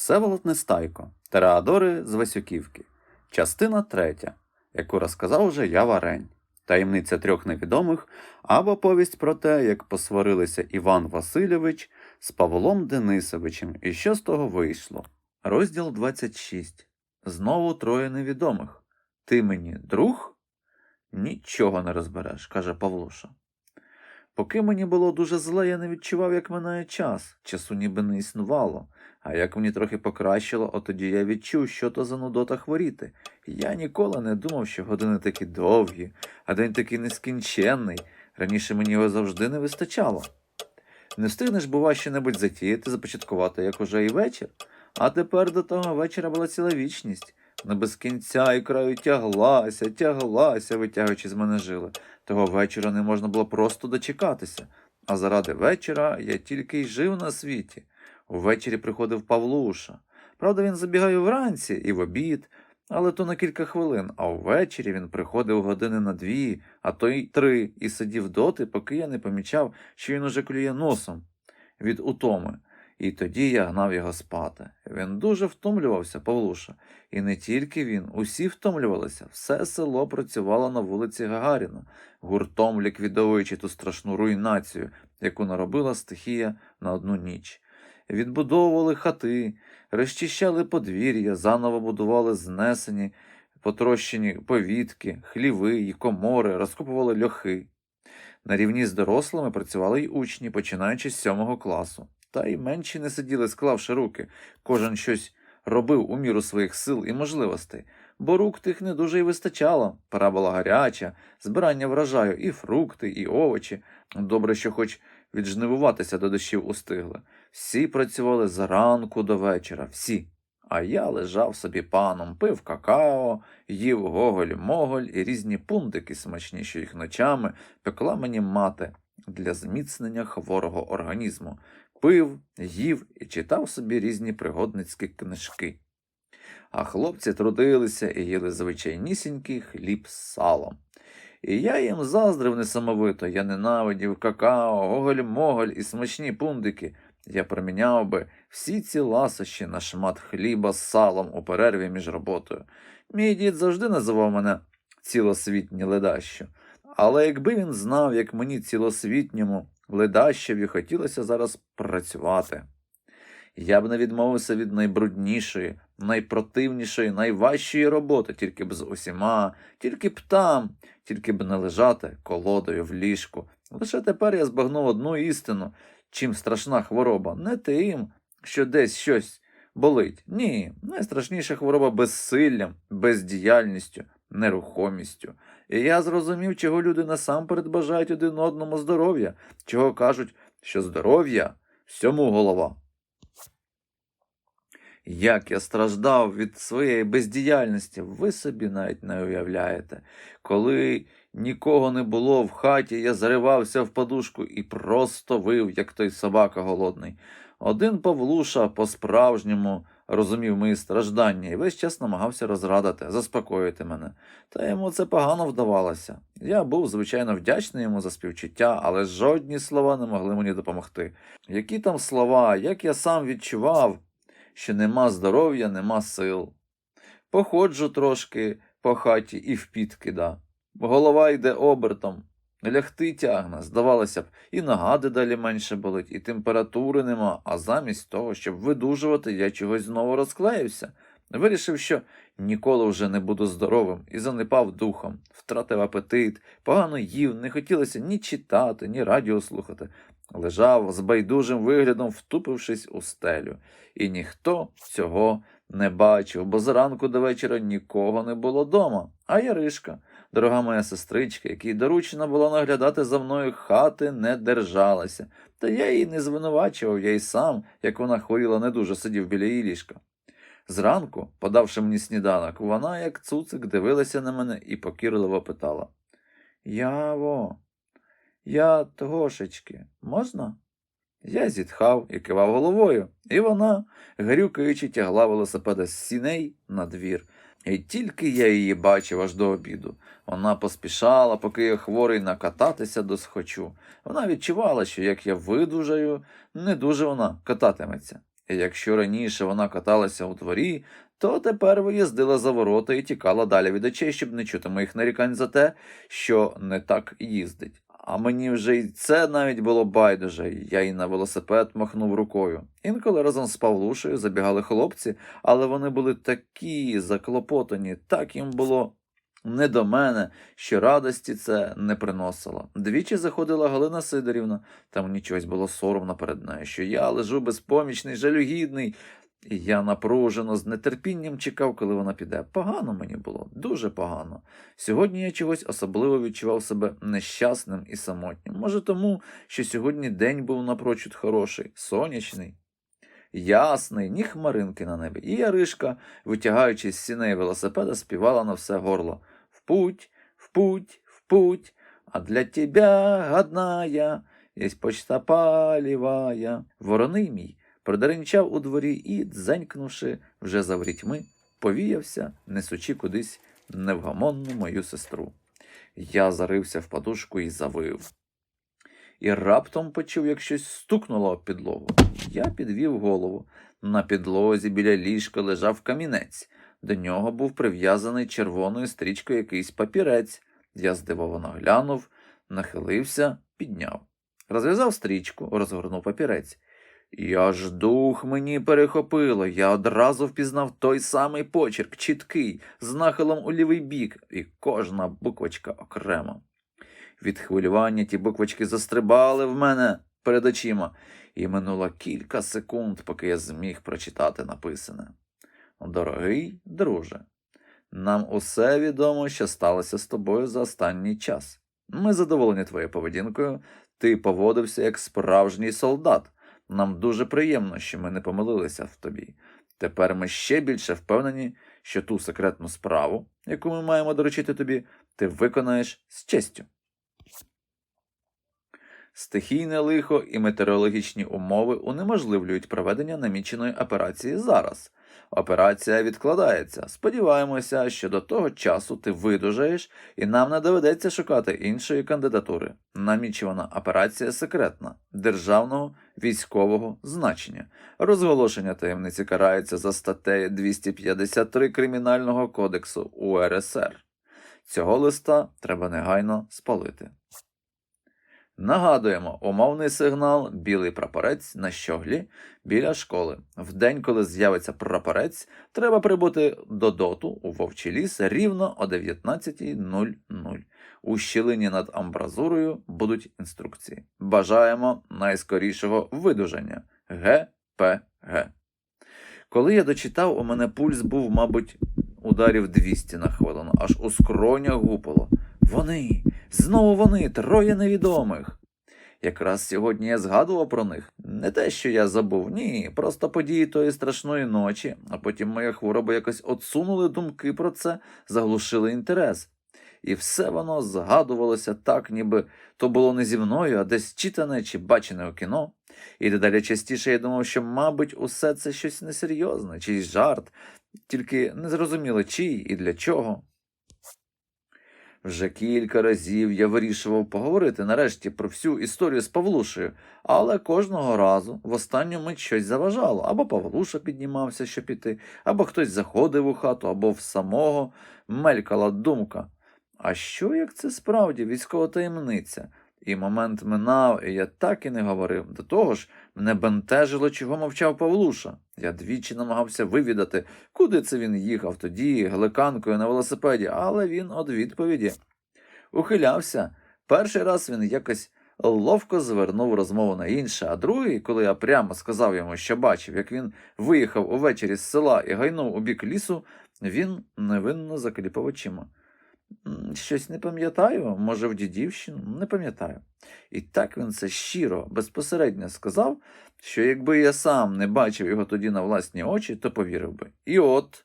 Всеволод Нестайко, Тереадори з Васюківки, частина третя, яку розказав уже я Варень, таємниця трьох невідомих або повість про те, як посварилися Іван Васильович з Павлом Денисовичем, і що з того вийшло. Розділ 26. Знову троє невідомих. Ти мені друг? Нічого не розбереш, каже Павлуша. Поки мені було дуже зле, я не відчував, як минає час. Часу ніби не існувало. А як мені трохи покращило, от тоді я відчув, що то за нудота хворіти. Я ніколи не думав, що години такі довгі, а день такий нескінченний. Раніше мені його завжди не вистачало. Не встигнеш, бува, що-небудь затіяти, започаткувати, як уже і вечір. А тепер до того вечора була ціла вічність. Не без кінця і краю тяглася, тяглася, витягуючи з мене жили. Того вечора не можна було просто дочекатися. А заради вечора я тільки й жив на світі. Увечері приходив Павлуша. Правда, він забігає вранці і в обід, але то на кілька хвилин, а ввечері він приходив години на дві, а то й три, і сидів доти, поки я не помічав, що він уже клює носом від утоми. І тоді я гнав його спати. Він дуже втомлювався, Павлуша. І не тільки він, усі втомлювалися. Все село працювало на вулиці Гагаріна, гуртом ліквідовуючи ту страшну руйнацію, яку наробила стихія на одну ніч. Відбудовували хати, розчищали подвір'я, заново будували знесені, потрощені повітки, хліви й комори, розкопували льохи. На рівні з дорослими працювали й учні, починаючи з сьомого класу. Та й менші не сиділи, склавши руки. Кожен щось робив у міру своїх сил і можливостей, бо рук тих не дуже й вистачало. Пора була гаряча, збирання врожаю, і фрукти, і овочі. Добре, що хоч віджнивуватися до дощів устигли. Всі працювали з ранку до вечора, всі. А я лежав собі паном, пив какао, їв гоголь-моголь і різні пундики, смачні, що їх ночами пекла мені мати для зміцнення хворого організму. Пив, їв і читав собі різні пригодницькі книжки. А хлопці трудилися і їли звичайнісінький хліб з салом. І я їм заздрив несамовито, я ненавидів какао, гоголь-моголь і смачні пундики. Я проміняв би всі ці ласощі на шмат хліба з салом у перерві між роботою. Мій дід завжди називав мене цілосвітнє ледащо. Але якби він знав, як мені цілосвітньому ледащеві хотілося зараз працювати. Я б не відмовився від найбруднішої, найпротивнішої, найважчої роботи, тільки б з усіма, тільки б там, тільки б не лежати колодою в ліжку. Лише тепер я збагнув одну істину, чим страшна хвороба, не тим, що десь щось болить. Ні, найстрашніша хвороба безсиллям, бездіяльністю, нерухомістю. І я зрозумів, чого люди насамперед бажають один одному здоров'я, чого кажуть, що здоров'я всьому голова. Як я страждав від своєї бездіяльності, ви собі навіть не уявляєте. Коли нікого не було в хаті, я заривався в подушку і просто вив, як той собака голодний. Один Павлуша по-справжньому розумів мої страждання і весь час намагався розрадити, заспокоїти мене. Та йому це погано вдавалося. Я був, звичайно, вдячний йому за співчуття, але жодні слова не могли мені допомогти. Які там слова, як я сам відчував, що нема здоров'я, нема сил. Походжу трошки по хаті і в піт кида. Голова йде обертом. Лягти тягне, здавалося б, і нога дедалі менше болить, і температури нема, а замість того, щоб видужувати, я чогось знову розклеївся. Вирішив, що ніколи вже не буду здоровим, і занепав духом, втратив апетит, погано їв, не хотілося ні читати, ні радіо слухати. Лежав з байдужим виглядом, втупившись у стелю, і ніхто цього не бачив, бо зранку до вечора нікого не було дома, а Яришка дорога моя сестричка, якій доручено було наглядати за мною хати, не держалася. Та я її не звинувачував, я й сам, як вона хворіла, не дуже сидів біля її ліжка. Зранку, подавши мені сніданок, вона, як цуцик, дивилася на мене і покірливо питала Яво, я трошечки, можна? Я зітхав і кивав головою, і вона, грюкаючи, тягла велосипеда з сіней на двір. І тільки я її бачив аж до обіду. Вона поспішала, поки я хворий накататися до схочу. Вона відчувала, що як я видужаю, не дуже вона кататиметься. І якщо раніше вона каталася у дворі, то тепер виїздила за ворота і тікала далі від очей, щоб не чути моїх нарікань за те, що не так їздить. А мені вже й це навіть було байдуже, я й на велосипед махнув рукою. Інколи разом з Павлушею забігали хлопці, але вони були такі заклопотані, так їм було не до мене, що радості це не приносило. Двічі заходила Галина Сидорівна, та мені чогось було соромно перед нею, що я лежу безпомічний, жалюгідний, і я напружено з нетерпінням чекав, коли вона піде. Погано мені було, дуже погано. Сьогодні я чогось особливо відчував себе нещасним і самотнім. Може, тому, що сьогодні день був напрочуд хороший, сонячний. Ясний, ні хмаринки на небі, і Яришка, витягаючи з сіней велосипеда, співала на все горло В путь, в путь, в путь, а для тебя, одная, есть почта полівая. Вороний мій продеренчав у дворі і, дзенькнувши вже за ворітьми, повіявся, несучи кудись невгамонну мою сестру. Я зарився в подушку і завив. І раптом почув, як щось стукнуло об підлогу. Я підвів голову. На підлозі біля ліжка лежав камінець. До нього був прив'язаний червоною стрічкою якийсь папірець. Я здивовано глянув, нахилився, підняв. Розв'язав стрічку, розгорнув папірець. І аж дух мені перехопило. Я одразу впізнав той самий почерк, чіткий, з нахилом у лівий бік, і кожна буквочка окремо. Від хвилювання ті буквочки застрибали в мене перед очима, і минуло кілька секунд, поки я зміг прочитати написане. Дорогий друже, нам усе відомо, що сталося з тобою за останній час. Ми задоволені твоєю поведінкою, ти поводився як справжній солдат. Нам дуже приємно, що ми не помилилися в тобі. Тепер ми ще більше впевнені, що ту секретну справу, яку ми маємо доручити тобі, ти виконаєш з честю. Стихійне лихо і метеорологічні умови унеможливлюють проведення наміченої операції зараз. Операція відкладається. Сподіваємося, що до того часу ти видужаєш і нам не доведеться шукати іншої кандидатури. Намічувана операція секретна, державного військового значення. Розголошення таємниці карається за статтею 253 Кримінального кодексу УРСР. Цього листа треба негайно спалити. Нагадуємо, умовний сигнал білий прапорець на щоглі біля школи. В день, коли з'явиться прапорець, треба прибути до доту у вовчий ліс рівно о 19.00. У щілині над амбразурою будуть інструкції. Бажаємо найскорішого видужання. ГПГ. Коли я дочитав, у мене пульс був, мабуть, ударів 200 на хвилину, аж у скронях гупало. Вони, знову вони, троє невідомих. Якраз сьогодні я згадував про них. Не те, що я забув, ні, просто події тої страшної ночі, а потім моя хвороба якось отсунули думки про це, заглушили інтерес. І все воно згадувалося так, ніби то було не зі мною, а десь читане чи бачене у кіно. І дедалі частіше я думав, що, мабуть, усе це щось несерйозне, чийсь жарт, тільки не зрозуміло чий і для чого. Вже кілька разів я вирішував поговорити нарешті про всю історію з Павлушею, але кожного разу в останню мить щось заважало. Або Павлуша піднімався, щоб піти, або хтось заходив у хату, або в самого мелькала думка. А що як це справді військова таємниця? І момент минав, і я так і не говорив. До того ж, мене бентежило, чого мовчав Павлуша. Я двічі намагався вивідати, куди це він їхав тоді, глеканкою на велосипеді, але він од відповіді ухилявся. Перший раз він якось ловко звернув розмову на інше, а другий, коли я прямо сказав йому, що бачив, як він виїхав увечері з села і гайнув у бік лісу, він невинно закліпав очима. Щось не пам'ятаю, може, в дідівщину, не пам'ятаю. І так він це щиро, безпосередньо сказав, що якби я сам не бачив його тоді на власні очі, то повірив би. І от.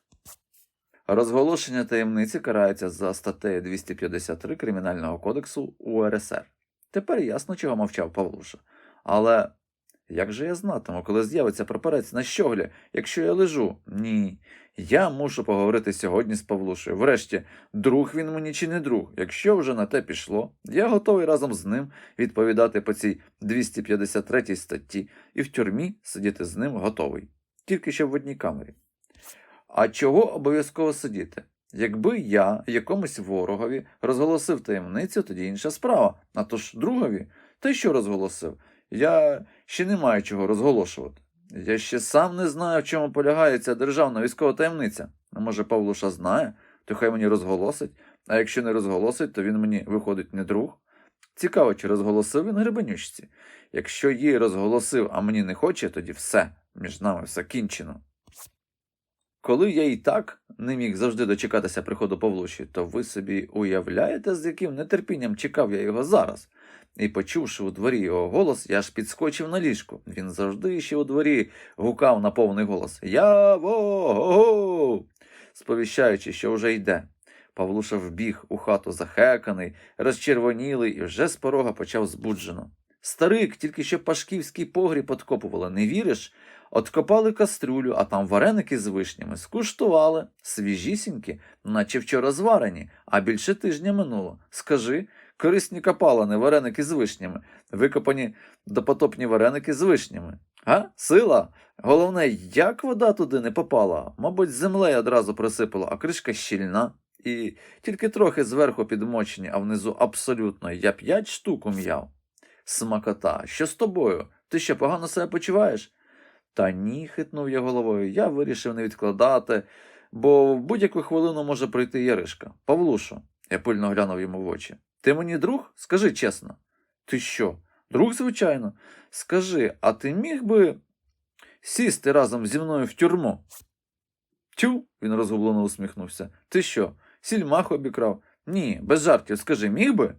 Розголошення таємниці карається за статтею 253 Кримінального кодексу УРСР. Тепер ясно, чого мовчав Павлуша. Але як же я знатиму, коли з'явиться прапорець на щоглі, якщо я лежу? Ні. Я мушу поговорити сьогодні з Павлушею. Врешті, друг він мені чи не друг. Якщо вже на те пішло, я готовий разом з ним відповідати по цій 253 статті і в тюрмі сидіти з ним готовий. тільки що в одній камері. А чого обов'язково сидіти? Якби я якомусь ворогові розголосив таємницю, тоді інша справа. А то ж другові, ти що розголосив? Я ще не маю чого розголошувати. Я ще сам не знаю, в чому полягає ця державна військова таємниця. А може, Павлуша знає, то хай мені розголосить, а якщо не розголосить, то він мені виходить не друг. Цікаво, чи розголосив він гребенючці. Якщо їй розголосив, а мені не хоче, тоді все, між нами все кінчено. Коли я і так не міг завжди дочекатися приходу Павлуші, то ви собі уявляєте, з яким нетерпінням чекав я його зараз. І почувши у дворі його голос, я ж підскочив на ліжку. Він завжди ще у дворі гукав на повний голос Я сповіщаючи, що вже йде. Павлуша вбіг у хату захеканий, розчервонілий і вже з порога почав збуджено. Старик, тільки що пашківський погріб откопували, не віриш? Откопали кастрюлю, а там вареники з вишнями. Скуштували, свіжісінькі, наче вчора зварені, а більше тижня минуло. Скажи, корисні копалини, вареники з вишнями, викопані допотопні вареники з вишнями. А? Сила? Головне, як вода туди не попала? Мабуть, землею одразу присипало, а кришка щільна. І тільки трохи зверху підмочені, а внизу абсолютно. Я п'ять штук ум'яв. Смакота, що з тобою? Ти що, погано себе почуваєш? Та ні, хитнув я головою. Я вирішив не відкладати, бо в будь-яку хвилину може прийти Яришка. Павлушу, я пильно глянув йому в очі. Ти мені друг? Скажи чесно. Ти що? Друг, звичайно. Скажи, а ти міг би сісти разом зі мною в тюрму? Тю, він розгублено усміхнувся. Ти що, сільмах обікрав? Ні, без жартів, скажи, міг би?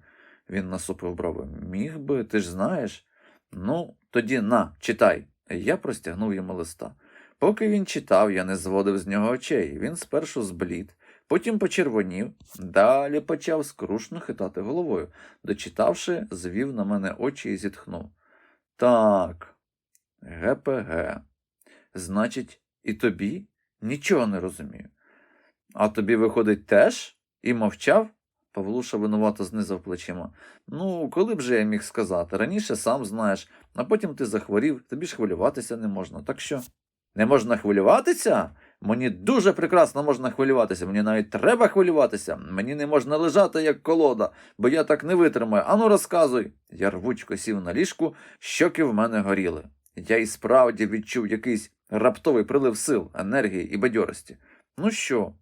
Він насупив брови. Міг би, ти ж знаєш. Ну, тоді на, читай. Я простягнув йому листа. Поки він читав, я не зводив з нього очей. Він спершу зблід, потім почервонів, далі почав скрушно хитати головою. Дочитавши, звів на мене очі і зітхнув. Так, ГПГ. Значить, і тобі нічого не розумію. А тобі, виходить, теж? І мовчав? Павлуша винувато знизав плечима. Ну, коли б же я міг сказати? Раніше сам знаєш, а потім ти захворів, тобі ж хвилюватися не можна. Так що? Не можна хвилюватися? Мені дуже прекрасно можна хвилюватися, мені навіть треба хвилюватися. Мені не можна лежати, як колода, бо я так не витримаю. Ану, розказуй. Я рвучко сів на ліжку, щоки в мене горіли. Я і справді відчув якийсь раптовий прилив сил, енергії і бадьорості. Ну що?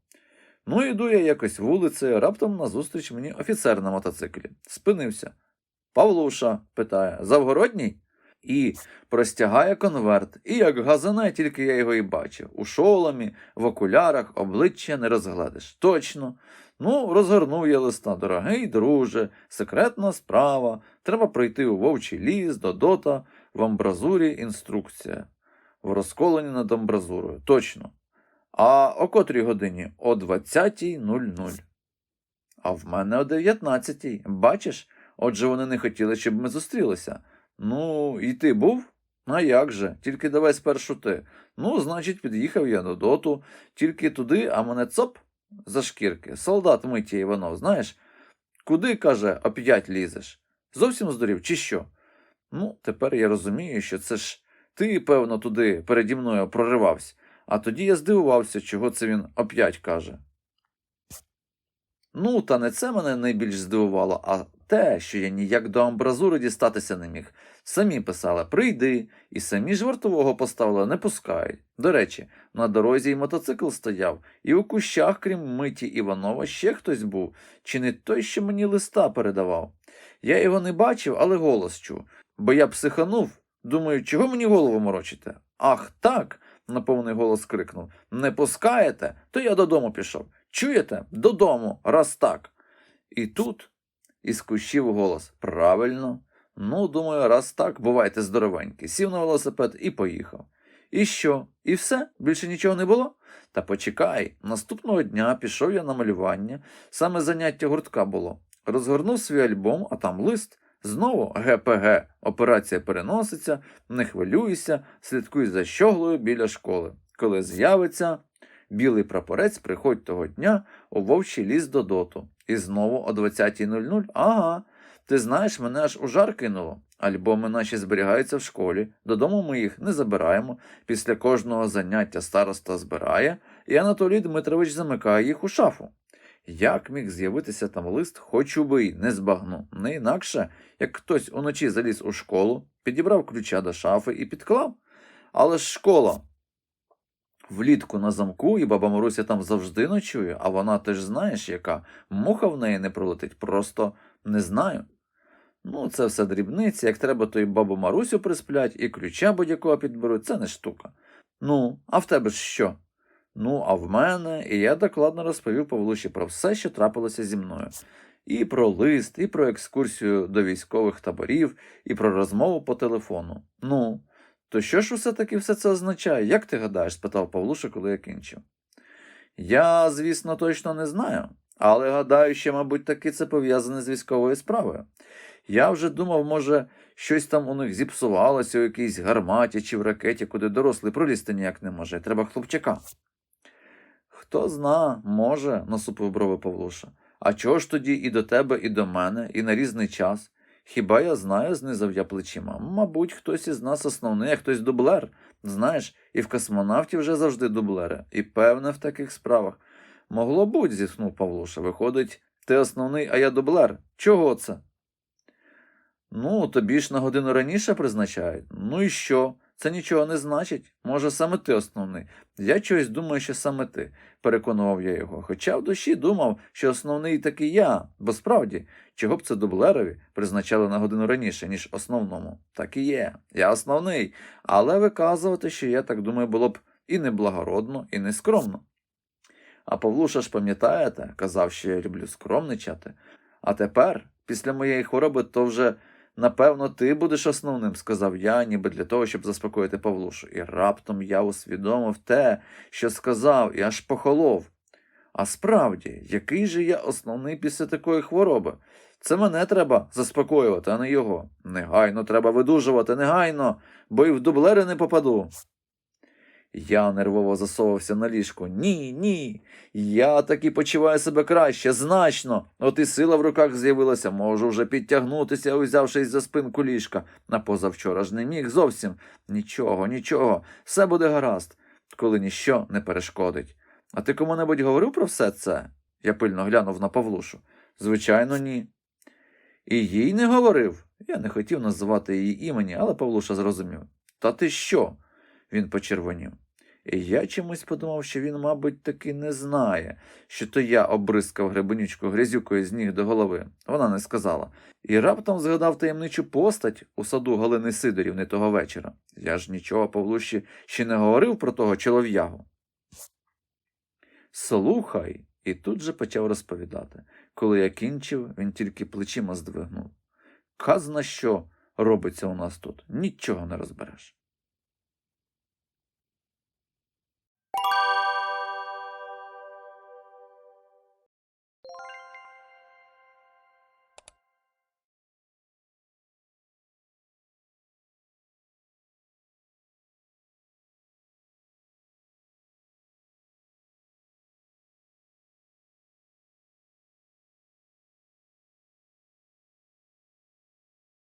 Ну, іду я якось вулицею, раптом назустріч мені офіцер на мотоциклі. Спинився. Павлуша, питає, Завгородній? І простягає конверт, і як газане, тільки я його і бачив. У шоломі, в окулярах, обличчя не розгледиш. Точно. Ну, розгорнув я листа, дорогий друже, секретна справа. Треба пройти у вовчий ліс, до дота, в амбразурі інструкція. В розколенні над амбразурою. Точно. А о котрій годині? О 20.00. А в мене о 19.00. Бачиш? Отже, вони не хотіли, щоб ми зустрілися. Ну, і ти був? А як же? Тільки давай спершу ти. Ну, значить, під'їхав я до доту, тільки туди, а мене цоп за шкірки. Солдат Миття Іванов, знаєш? Куди, каже, оп'ять лізеш? Зовсім здурів, чи що? Ну, тепер я розумію, що це ж ти, певно, туди переді мною проривався. А тоді я здивувався, чого це він оп'ять каже. Ну, та не це мене найбільш здивувало, а те, що я ніяк до амбразури дістатися не міг. Самі писали прийди, і самі ж вартового поставили, не пускають. До речі, на дорозі й мотоцикл стояв, і у кущах, крім миті Іванова, ще хтось був, чи не той, що мені листа передавав. Я його не бачив, але голос чув, бо я психанув. Думаю, чого мені голову морочите? Ах, так на повний голос крикнув. Не пускаєте, то я додому пішов. Чуєте? Додому, раз так. І тут із кущів голос. Правильно. Ну, думаю, раз так, бувайте здоровенькі. Сів на велосипед і поїхав. І що? І все? Більше нічого не було? Та почекай, наступного дня пішов я на малювання, саме заняття гуртка було. Розгорнув свій альбом, а там лист. Знову ГПГ. Операція переноситься, не хвилюйся, слідкуй за щоглою біля школи. Коли з'явиться білий прапорець, приходь того дня у вовчий ліс до доту. І знову о 20.00. Ага. Ти знаєш, мене аж у жар кинуло. Альбоми наші зберігаються в школі, додому ми їх не забираємо. Після кожного заняття староста збирає, і Анатолій Дмитрович замикає їх у шафу. Як міг з'явитися там лист, хоч убий, не збагну, не інакше, як хтось уночі заліз у школу, підібрав ключа до шафи і підклав. Але ж школа влітку на замку, і баба Маруся там завжди ночує, а вона ти ж знаєш, яка муха в неї не пролетить, просто не знаю. Ну, це все дрібниці, як треба, то і бабу Марусю присплять, і ключа будь-якого підберуть, це не штука. Ну, а в тебе ж що? Ну, а в мене, і я докладно розповів Павлуші про все, що трапилося зі мною. І про лист, і про екскурсію до військових таборів, і про розмову по телефону. Ну, то що ж усе таки все це означає? Як ти гадаєш? спитав Павлуша, коли я кінчив. Я, звісно, точно не знаю, але гадаю, що, мабуть, таки це пов'язане з військовою справою. Я вже думав, може, щось там у них зіпсувалося у якійсь гарматі чи в ракеті, куди дорослий пролізти ніяк не може. Треба хлопчака. Хто зна, може, насупив брови Павлуша. А чого ж тоді і до тебе, і до мене, і на різний час? Хіба я знаю, знизав я плечима. Мабуть, хтось із нас основний, а хтось дублер. Знаєш, і в космонавтів вже завжди дублери, і певне в таких справах. Могло бути, зітхнув Павлуша. Виходить, ти основний, а я дублер. Чого це? Ну, тобі ж на годину раніше призначають. Ну і що? Це нічого не значить. Може, саме ти основний. Я чогось думаю, що саме ти, переконував я його. Хоча в душі думав, що основний таки я, бо справді, чого б це дублерові призначали на годину раніше, ніж основному. Так і є. Я основний. Але виказувати, що я так думаю, було б і неблагородно, і нескромно. А Павлуша ж пам'ятаєте, казав, що я люблю скромничати. А тепер, після моєї хвороби, то вже. Напевно, ти будеш основним, сказав я, ніби для того, щоб заспокоїти Павлушу. І раптом я усвідомив те, що сказав, і аж похолов. А справді, який же я основний після такої хвороби? Це мене треба заспокоювати, а не його. Негайно треба видужувати, негайно, бо й в дублери не попаду. Я нервово засовався на ліжку. Ні, ні. Я таки почуваю себе краще, значно. От і сила в руках з'явилася, можу вже підтягнутися, узявшись за спинку ліжка. А позавчора ж не міг зовсім. Нічого, нічого, все буде гаразд, коли ніщо не перешкодить. А ти кому-небудь говорив про все це? Я пильно глянув на Павлушу. Звичайно, ні. І їй не говорив. Я не хотів називати її імені, але Павлуша зрозумів. Та ти що? Він почервонів. Я чомусь подумав, що він, мабуть, таки не знає, що то я обрискав гребенючку грязюкою з ніг до голови. Вона не сказала. І раптом згадав таємничу постать у саду Галини Сидорівни того вечора. Я ж нічого Павлуші ще не говорив про того чолов'ягу. Слухай, і тут же почав розповідати. Коли я кінчив, він тільки плечима здвигнув. Казна що робиться у нас тут, нічого не розбереш.